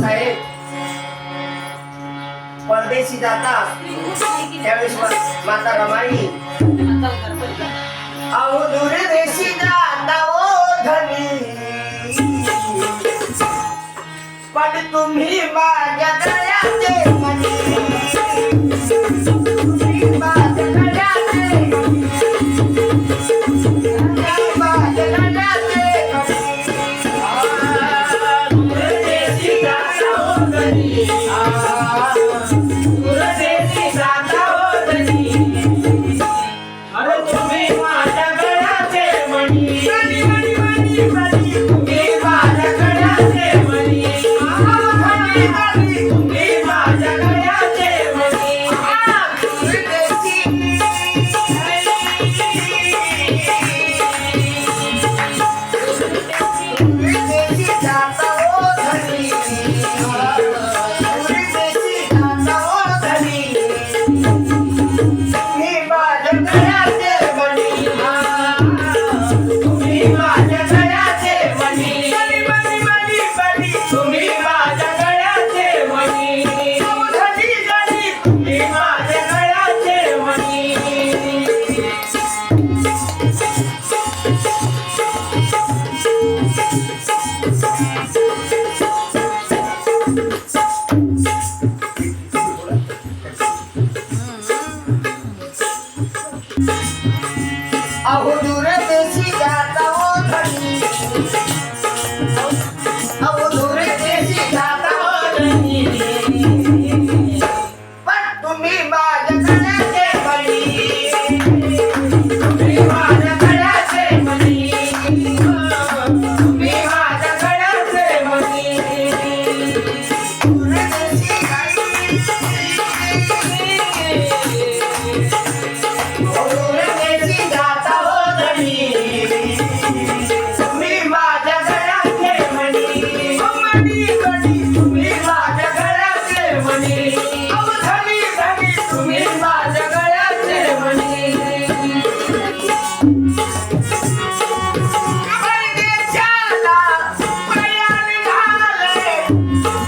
साहेब. परदेशी जातात. त्यावेळेस माता रमाई अहो दूरदेशी जाता ओ धनी. पण तुम्ही माझ्या ಬಲಿಯಾ अहो दूर Thank.